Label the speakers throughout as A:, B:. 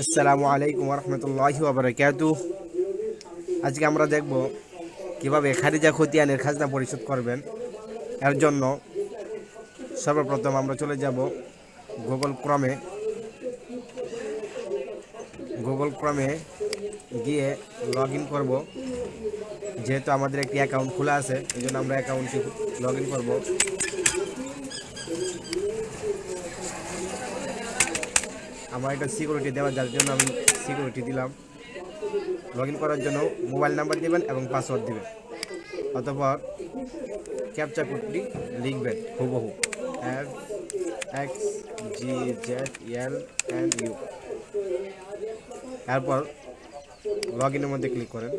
A: আসসালামু আলাইকুম রহমতুল্লাহি বাবরকাতু আজকে আমরা দেখব কীভাবে খারিজা খতিয়ানের খাজনা পরিশোধ করবেন। এর জন্য সর্বপ্রথম আমরা চলে যাব গুগল ক্রমে। গুগল ক্রমে গিয়ে লগ ইন করব। যেহেতু আমাদের একটি অ্যাকাউন্ট খোলা আছে এই জন্য আমরা অ্যাকাউন্টটি লগ ইন করব। আমার একটা সিকিউরিটি দেওয়া, যার জন্য আমি সিকিউরিটি দিলাম। লগ করার জন্য মোবাইল নাম্বার দেবেন এবং পাসওয়ার্ড দেবেন। অতপর ক্যাপচা কোডটি লিখবেন হুবহু। F X G Z L N U এরপর লগ ইনের মধ্যে ক্লিক করেন।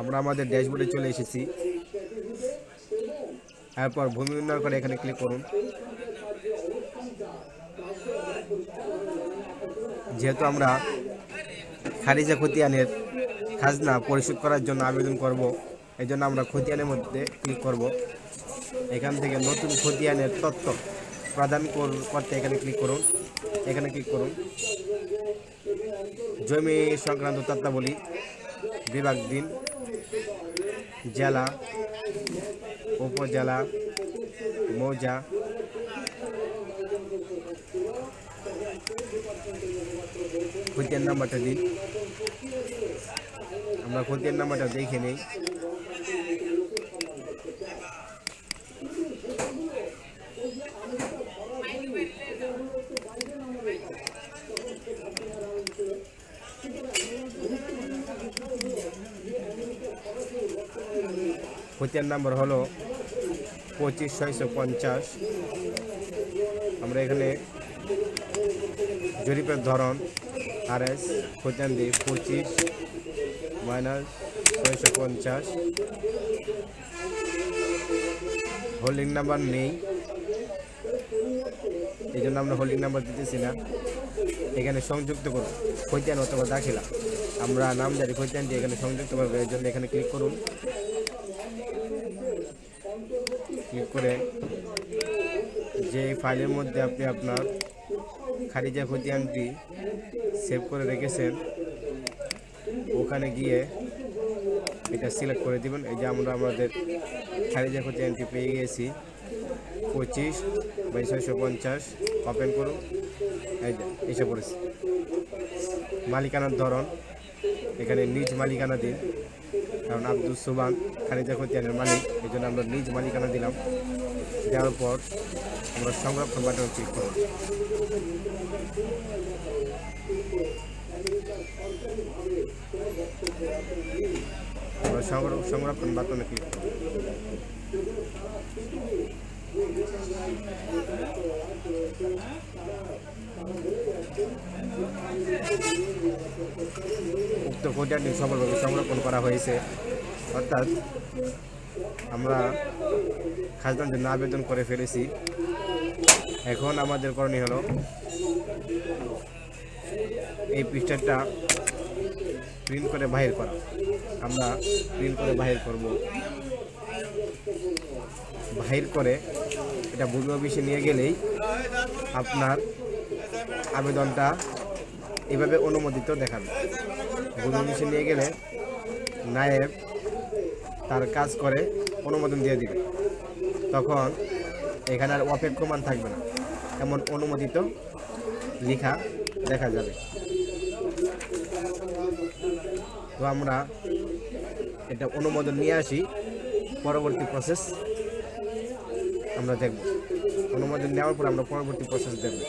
A: আমরা আমাদের ড্যাশবোর্ডে চলে এসেছি। এরপর ভূমি উন্নয়ন করে এখানে ক্লিক করুন। যেহেতু আমরা খারিজা খতিয়ানের খাজনা পরিশোধ করার জন্য আবেদন করব, এই জন্য আমরা খতিয়ানের মধ্যে ক্লিক করব। এখান থেকে নতুন খতিয়ানের তথ্য প্রদান কর- করতে এখানে ক্লিক করুন। এখানে ক্লিক করুন। জমি সংক্রান্ত তথ্যাবলী, বিভাগ দিন, জেলা, উপজেলা, মৌজা খতিয়ান নাম্বারটা দিন আমরা খতিয়ান নাম্বারটা দেখে নেই খতিয়ান নাম্বার হলো পঁচিশ ছয়শো পঞ্চাশ আমরা এখানে জরিপের ধরন আর এস খতিয়ান দিই পঁচিশ, মাইনাস ছয়শো পঞ্চাশ। হোল্ডিং নাম্বার নেই। এই জন্য আমরা হোল্ডিং নাম্বার দিতেছি না। এখানে সংযুক্ত করুন। খৈতান অথবা দাখিলা। আমরা নাম নামজারি খতিয়ানটি এখানে সংযুক্ত করব। এর জন্য এখানে ক্লিক করুন। ক্লিক করে যে ফাইলের মধ্যে আপনি আপনার খারিজা খতিয়ানটি সেভ করে রেখেছেন, ওখানে গিয়ে এটা সিলেক্ট করে দিবেন। এই যে আমরা আমাদের খারিজা খতিয়ানটি পেয়ে গেছি পঁচিশ বাই ছয়শো পঞ্চাশ, ওপেন করুন। এই যে, এসে পড়েছে। মালিকানার ধরন, এখানে নিজ মালিকানা দিন। কারণ আব্দুল সুবান খারিজা খতিয়ানের মালিক, এই জন্য আমরা নিজ মালিকানা দিলাম। দেওয়ার পর আমরা সংরক্ষণ বাটন ক্লিক করব আমরা সংরক্ষণ বাটনে ক্লিক করব উক্ত কোটাটি সফলভাবে সংরক্ষণ করা হয়েছে। অর্থাৎ আমরা খাজনার জন্য আবেদন করে ফেলেছি। এখন আমাদের করণীয় হলো এই পৃষ্ঠাটা প্রিন্ট করে বাহির করা। আমরা প্রিন্ট করে বাহির করব। বাহির করে এটা ভূমি অফিসে নিয়ে গেলেই আপনার আবেদনটা এভাবে অনুমোদিত দেখাবে। ভূমি অফিসে নিয়ে গেলে নায়েব তার কাজ করে অনুমোদন দিয়ে দিবে। তখন এখানে আর অপেক্ষমান থাকবে না। এমন অনুমোদিত লেখা দেখা যাবে। তো আমরা এটা অনুমোদন নিয়ে আসি। পরবর্তী প্রসেস আমরা দেখব। অনুমোদন নেওয়ার পর আমরা পরবর্তী প্রসেস দেখব।